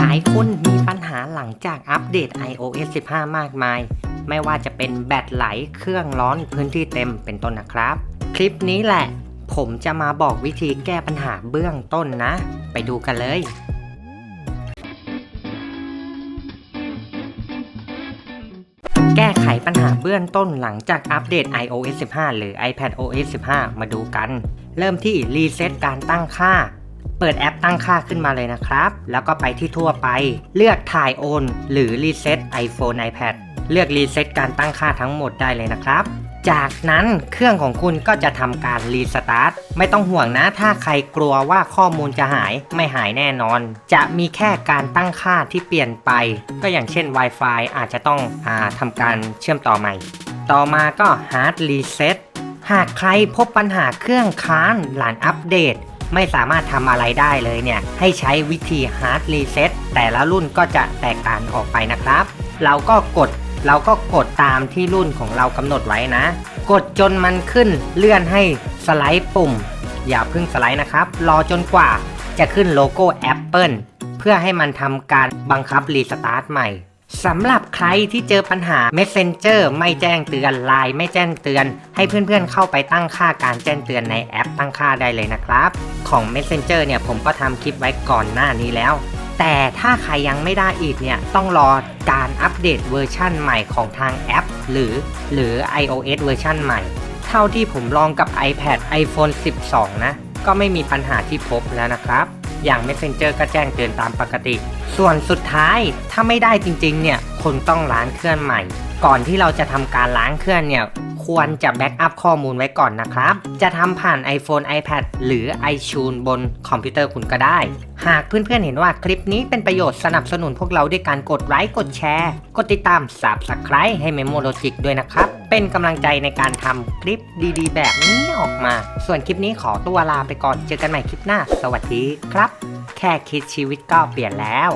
หลายคนมีปัญหาหลังจากอัปเดต iOS 15 มากมาย ไม่ว่าจะเป็นแบตไหล เครื่องร้อนพื้นที่เต็มเป็นต้นนะครับ คลิปนี้แหละ ผมจะมาบอกวิธีแก้ปัญหาเบื้องต้นนะ ไปดูกันเลย แก้ไขปัญหาเบื้องต้นหลังจากอัปเดต iOS 15 หรือ iPadOS 15 มาดูกัน เริ่มที่รีเซ็ตการตั้งค่า เปิดแอปตั้งค่าขึ้นมาเลยนะครับ แล้วก็ไปที่ทั่วไป เลือกถ่ายโอน หรือรีเซ็ต iPhone iPad เลือกรีเซ็ตการตั้งค่าทั้งหมดได้เลยนะครับ จากนั้นเครื่องของคุณก็จะทำการรีสตาร์ท ไม่ต้องห่วงนะ ถ้าใครกลัวว่าข้อมูลจะหายไม่หายแน่นอน จะมีแค่การตั้งค่าที่เปลี่ยนไป ก็อย่างเช่น Wi-Fi อาจจะต้องอาทำการเชื่อมต่อใหม่ ต่อมาก็ Hard Reset หากใครพบปัญหาเครื่องค้างหลังอัปเดต ไม่สามารถทำอะไรได้เลยเนี่ย ให้ใช้วิธี Hard Reset แต่ละรุ่นก็จะแตกต่างออกไปนะครับ เราก็กดเราก็กดตามที่รุ่นของเรากำหนดไว้นะ กดจนมันขึ้นเลื่อนให้สไลด์ปุ่ม อย่าเพิ่งสไลด์นะครับ รอจนกว่าจะขึ้นโลโก้ Apple เพื่อให้มันทำการบังคับรีสตาร์ทใหม่ สำหรับใครที่เจอปัญหา Messenger ไม่แจ้งเตือน Line ไม่แจ้งเตือน ให้เพื่อนๆเข้าไปตั้งค่าการแจ้งเตือนในแอปตั้งค่าได้เลยนะครับ ของ Messenger เนี่ยผมก็ทำคลิปไว้ก่อนหน้านี้แล้ว แต่ถ้าใครยังไม่ได้อีกเนี่ยต้องรอการอัปเดตเวอร์ชั่นใหม่ของทางแอป หรือ หรือ iOS เวอร์ชั่นใหม่ เท่าที่ผมลองกับ iPad iPhone 12 นะ ก็ไม่มีปัญหาที่พบแล้วนะครับ อย่าง Messenger ก็แจ้งเตือนตามปกติ ส่วนสุดท้ายถ้าไม่ได้จริงๆเนี่ยคุณต้องล้างเครื่องใหม่ ก่อนที่เราจะทำการล้างเครื่องเนี่ย ควรจะแบ็กอัพข้อมูลไว้ก่อนนะครับ จะทำผ่าน iPhone iPad หรือ iTunes บนคอมพิวเตอร์คุณก็ได้ หากเพื่อนๆเห็นว่าคลิปนี้เป็นประโยชน์สนับสนุนพวกเราด้วยการกดไลค์กดแชร์ กดติดตาม Subscribe ให้ Memo Logic ด้วยนะครับ เป็นกำลังใจในการทำคลิปดีๆ แบบนี้ออกมา ส่วนคลิปนี้ขอตัวลาไปก่อนเจอกันใหม่คลิปหน้า สวัสดีครับ แค่คิดชีวิตก็เปลี่ยนแล้ว